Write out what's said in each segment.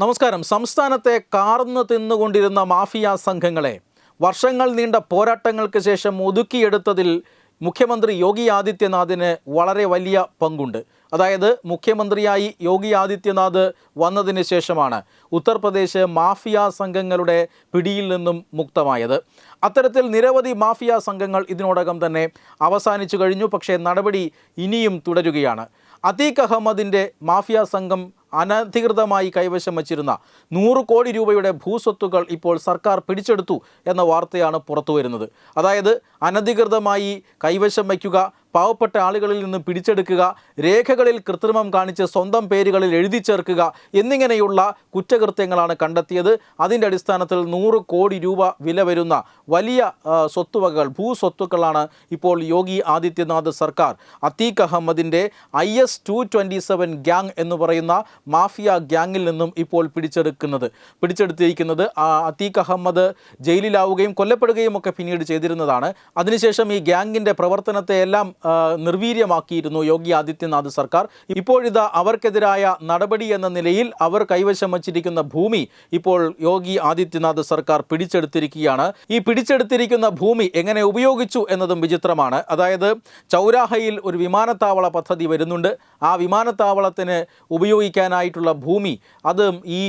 നമസ്കാരം. സംസ്ഥാനത്തെ കാർന്ന് തിന്നുകൊണ്ടിരുന്ന മാഫിയ സംഘങ്ങളെ വർഷങ്ങൾ നീണ്ട പോരാട്ടങ്ങൾക്ക് ശേഷം ഒതുക്കിയെടുത്തതിൽ മുഖ്യമന്ത്രി യോഗി ആദിത്യനാഥിന് വളരെ വലിയ പങ്കുണ്ട്. അതായത് മുഖ്യമന്ത്രിയായി യോഗി ആദിത്യനാഥ് വന്നതിന് ശേഷമാണ് ഉത്തർപ്രദേശ് മാഫിയ സംഘങ്ങളുടെ പിടിയിൽ നിന്നും മുക്തമായത്. അത്തരത്തിൽ നിരവധി മാഫിയ സംഘങ്ങൾ ഇതിനോടകം തന്നെ അവസാനിച്ചു കഴിഞ്ഞു. പക്ഷേ നടപടി ഇനിയും തുടരുകയാണ്. അതീഖ് അഹമ്മദിന്റെ മാഫിയ സംഘം അനധികൃതമായി കൈവശം വച്ചിരുന്ന നൂറ് കോടി രൂപയുടെ ഭൂസ്വത്തുകൾ ഇപ്പോൾ സർക്കാർ പിടിച്ചെടുത്തു എന്ന വാർത്തയാണ് പുറത്തു വരുന്നത് അതായത് അനധികൃതമായി കൈവശം വയ്ക്കുക പാവപ്പെട്ട ആളുകളിൽ നിന്ന് പിടിച്ചെടുക്കുക രേഖകളിൽ കൃത്രിമം കാണിച്ച് സ്വന്തം പേരുകളിൽ എഴുതി ചേർക്കുക എന്നിങ്ങനെയുള്ള കുറ്റകൃത്യങ്ങളാണ് കണ്ടെത്തിയത്. അതിന്റെ അടിസ്ഥാനത്തിൽ നൂറ് കോടി രൂപ വില വരുന്ന വലിയ സ്വത്തുവകകൾ ഭൂസ്വത്തുക്കളാണ് ഇപ്പോൾ യോഗി ആദിത്യനാഥ് സർക്കാർ. അത്തീഖ് അഹമ്മദിന്റെ I S two twenty seven gang എന്ന് പറയുന്ന മാഫിയ ഗ്യാങ്ങിൽ നിന്നും ഇപ്പോൾ പിടിച്ചെടുക്കുന്നത്. പിടിച്ചെടുത്തിരിക്കുന്നത് ആ, അത്തീഖ് അഹമ്മദ് ജയിലിലാവുകയും കൊല്ലപ്പെടുകയും ഒക്കെ പിന്നീട് ചെയ്തിരുന്നതാണ്. അതിനുശേഷം ഈ ഗ്യാങ്ങിന്റെ പ്രവർത്തനത്തെ എല്ലാം നിർവീര്യമാക്കിയിരുന്നു യോഗി ആദിത്യനാഥ് സർക്കാർ. ഇപ്പോഴിതാ അവർക്കെതിരായ നടപടി എന്ന നിലയിൽ അവർ കൈവശം വച്ചിരിക്കുന്ന ഭൂമി ഇപ്പോൾ യോഗി ആദിത്യനാഥ് സർക്കാർ പിടിച്ചെടുത്തിരിക്കുകയാണ്. ഈ പിടിച്ചെടുത്തിരിക്കുന്ന ഭൂമി എങ്ങനെ ഉപയോഗിച്ചു എന്നതും വിചിത്രമാണ്. അതായത് ചൗരാഹയിൽ ഒരു വിമാനത്താവള പദ്ധതി വരുന്നുണ്ട്. ആ വിമാനത്താവളത്തിന് ഉപയോഗിക്കാനായിട്ടുള്ള ഭൂമി അത് ഈ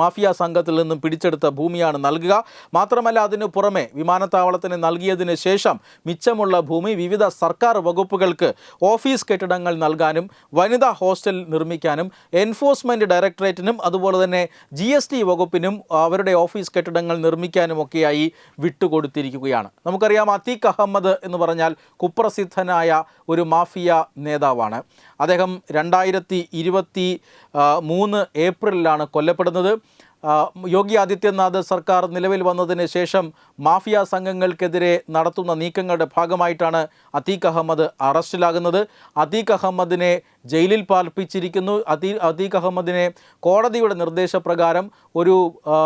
മാഫിയ സംഘത്തിൽ നിന്നും പിടിച്ചെടുത്ത ഭൂമിയാണ് നൽകുക. മാത്രമല്ല അതിനു പുറമെ വിമാനത്താവളത്തിന് നൽകിയതിന് ശേഷം മിച്ചമുള്ള ഭൂമി വിവിധ സർക്കാർ വകുപ്പുകൾക്ക് ഓഫീസ് കെട്ടിടങ്ങൾ നൽകാനും വനിതാ ഹോസ്റ്റൽ നിർമ്മിക്കാനും എൻഫോഴ്സ്മെന്റ് ഡയറക്ടറേറ്റിനും അതുപോലെ തന്നെ ജി എസ് ടി വകുപ്പിനും അവരുടെ ഓഫീസ് കെട്ടിടങ്ങൾ നിർമ്മിക്കാനുമൊക്കെയായി വിട്ടുകൊടുത്തിരിക്കുകയാണ്. നമുക്കറിയാം അത്തീഖ് അഹമ്മദ് എന്ന് പറഞ്ഞാൽ കുപ്രസിദ്ധനായ ഒരു മാഫിയ നേതാവാണ്. അദ്ദേഹം രണ്ടായിരത്തി ഇരുപത്തി മൂന്ന് ഏപ്രിലിലാണ് കൊല്ലപ്പെടുന്നത്. യോഗി ആദിത്യനാഥ് സർക്കാർ നിലവിൽ വന്നതിന് ശേഷം മാഫിയ സംഘങ്ങൾക്കെതിരെ നടത്തുന്ന നീക്കങ്ങളുടെ ഭാഗമായിട്ടാണ് അത്തീഖ് അഹമ്മദ് അറസ്റ്റിലാകുന്നത്. അത്തീഖ് അഹമ്മദിനെ ജയിലിൽ പാർപ്പിച്ചിരിക്കുന്നു. അതി അതീഖ് അഹമ്മദിനെ കോടതിയുടെ നിർദ്ദേശപ്രകാരം ഒരു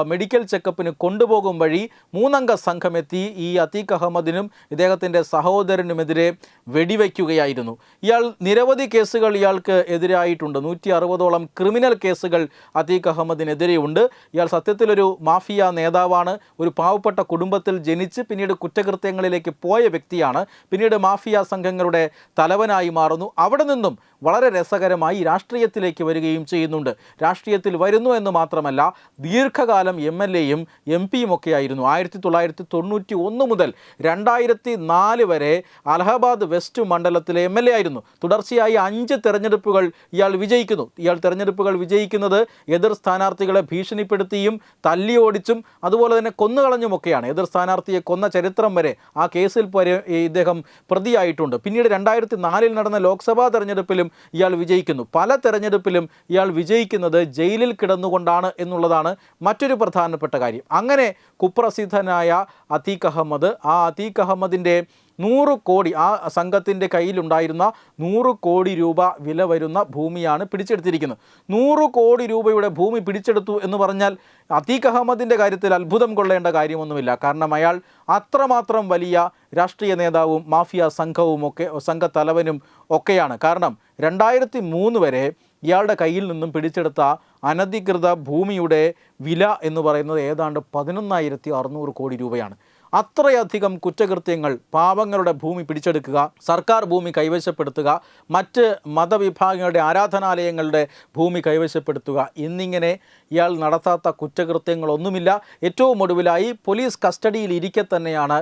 മെഡിക്കൽ ചെക്കപ്പിന് കൊണ്ടുപോകും വഴി മൂന്നംഗ സംഘമെത്തി ഈ അതീഖ് അഹമ്മദിനും ഇദ്ദേഹത്തിന്റെ സഹോദരനുമെതിരെ വെടിവെക്കുകയായിരുന്നു. ഇയാൾ നിരവധി കേസുകൾ ഇയാൾക്ക് എതിരായിട്ടുണ്ട്. നൂറ്റി അറുപതോളം ക്രിമിനൽ കേസുകൾ അതീഖ് അഹമ്മദിനെതിരെയുണ്ട്. ഇയാൾ സത്യത്തിലൊരു മാഫിയ നേതാവാണ്. ഒരു പാവപ്പെട്ട കുടുംബത്തിൽ ജനിച്ച് പിന്നീട് കുറ്റകൃത്യങ്ങളിലേക്ക് പോയ വ്യക്തിയാണ്. പിന്നീട് മാഫിയ സംഘങ്ങളുടെ തലവനായി മാറുന്നു. അവിടെ നിന്നും വളരെ രസകരമായി രാഷ്ട്രീയത്തിലേക്ക് വരികയും ചെയ്യുന്നുണ്ട്. രാഷ്ട്രീയത്തിൽ വരുന്നു എന്ന് മാത്രമല്ല ദീർഘകാലം എം എൽ എയും എം പിയും ഒക്കെ ആയിരുന്നു. ആയിരത്തി തൊള്ളായിരത്തി തൊണ്ണൂറ്റി ഒന്ന് മുതൽ രണ്ടായിരത്തി നാല് വരെ അലഹബാദ് വെസ്റ്റ് മണ്ഡലത്തിലെ എം എൽ എ ആയിരുന്നു. തുടർച്ചയായി അഞ്ച് തെരഞ്ഞെടുപ്പുകൾ ഇയാൾ വിജയിക്കുന്നു. ഇയാൾ തെരഞ്ഞെടുപ്പുകൾ വിജയിക്കുന്നത് എതിർ സ്ഥാനാർത്ഥികളെ ഭീഷണിപ്പെടുത്തിയും തല്ലി ഓടിച്ചും അതുപോലെ തന്നെ കൊന്നുകളഞ്ഞുമൊക്കെയാണ്. എതിർ സ്ഥാനാർത്ഥിയെ കൊന്ന ചരിത്രം വരെ ആ കേസിൽ വരെ ഇദ്ദേഹം പ്രതിയായിട്ടുണ്ട്. പിന്നീട് രണ്ടായിരത്തി നാലിൽ നടന്ന ലോക്സഭാ തെരഞ്ഞെടുപ്പിലും ഇയാൾ വിജയിക്കുന്നു. പല തെരഞ്ഞെടുപ്പിലും ഇയാൾ വിജയിക്കുന്നത് ജയിലിൽ കിടന്നുകൊണ്ടാണ് എന്നുള്ളതാണ് മറ്റൊരു പ്രധാനപ്പെട്ട കാര്യം. അങ്ങനെ കുപ്രസിദ്ധനായ അത്തീഖ് അഹമ്മദ് ആ അത്തീഖ് അഹമ്മദിന്റെ നൂറ് കോടി ആ സംഘത്തിന്റെ കയ്യിലുണ്ടായിരുന്ന നൂറ് കോടി രൂപ വില വരുന്ന ഭൂമിയാണ് പിടിച്ചെടുത്തിരിക്കുന്നത്. നൂറ് കോടി രൂപയുടെ ഭൂമി പിടിച്ചെടുത്തു എന്ന് പറഞ്ഞാൽ അത്തീഖ് അഹമ്മദിന്റെ കാര്യത്തിൽ അത്ഭുതം കൊള്ളേണ്ട കാര്യമൊന്നുമില്ല. കാരണം അയാൾ അത്രമാത്രം വലിയ രാഷ്ട്രീയ നേതാവും മാഫിയ സംഘവും ഒക്കെ സംഘത്തലവനും ഒക്കെയാണ്. കാരണം രണ്ടായിരത്തി മൂന്ന് വരെ ഇയാളുടെ കയ്യിൽ നിന്നും പിടിച്ചെടുത്ത അനധികൃത ഭൂമിയുടെ വില എന്ന് പറയുന്നത് ഏതാണ്ട് പതിനൊന്നായിരത്തി അറുന്നൂറ് കോടി രൂപയാണ്. അത്രയധികം കുറ്റകൃത്യങ്ങൾ പാവങ്ങളുടെ ഭൂമി പിടിച്ചെടുക്കുക സർക്കാർ ഭൂമി കൈവശപ്പെടുത്തുക മറ്റ് മതവിഭാഗങ്ങളുടെ ആരാധനാലയങ്ങളുടെ ഭൂമി കൈവശപ്പെടുത്തുക എന്നിങ്ങനെ ഇയാൾ നടത്താത്ത കുറ്റകൃത്യങ്ങളൊന്നുമില്ല. ഏറ്റവും ഒടുവിലായി പോലീസ് കസ്റ്റഡിയിൽ ഇരിക്കെ തന്നെയാണ്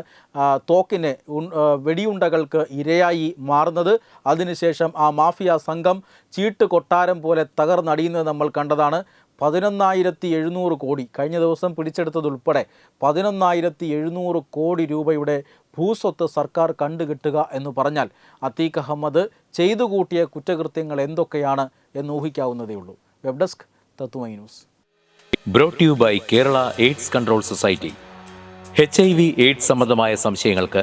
തോക്കിന് വെടിയുണ്ടകൾക്ക് ഇരയായി മാറുന്നത്. അതിനുശേഷം ആ മാഫിയ സംഘം ചീട്ട് കൊട്ടാരം പോലെ തകർന്നടിയുന്നത് നമ്മൾ കണ്ടതാണ്. പതിനൊന്നായിരത്തി എഴുന്നൂറ് കോടി. കഴിഞ്ഞ ദിവസം പിടിച്ചെടുത്തതുൾപ്പെടെ പതിനൊന്നായിരത്തി എഴുന്നൂറ് കോടി രൂപയുടെ ഭൂസ്വത്ത് സർക്കാർ കണ്ടുകിട്ടുക എന്ന് പറഞ്ഞാൽ അത്തീഖ് അഹമ്മദ് ചെയ്തു കൂട്ടിയ കുറ്റകൃത്യങ്ങൾ എന്തൊക്കെയാണ് എന്ന് ഊഹിക്കാവുന്നതേ ഉള്ളൂ. Web desk Tatwamayi news. Brought you by Kerala AIDS control society H I V AIDS സംബന്ധമായ സംശയങ്ങൾക്ക്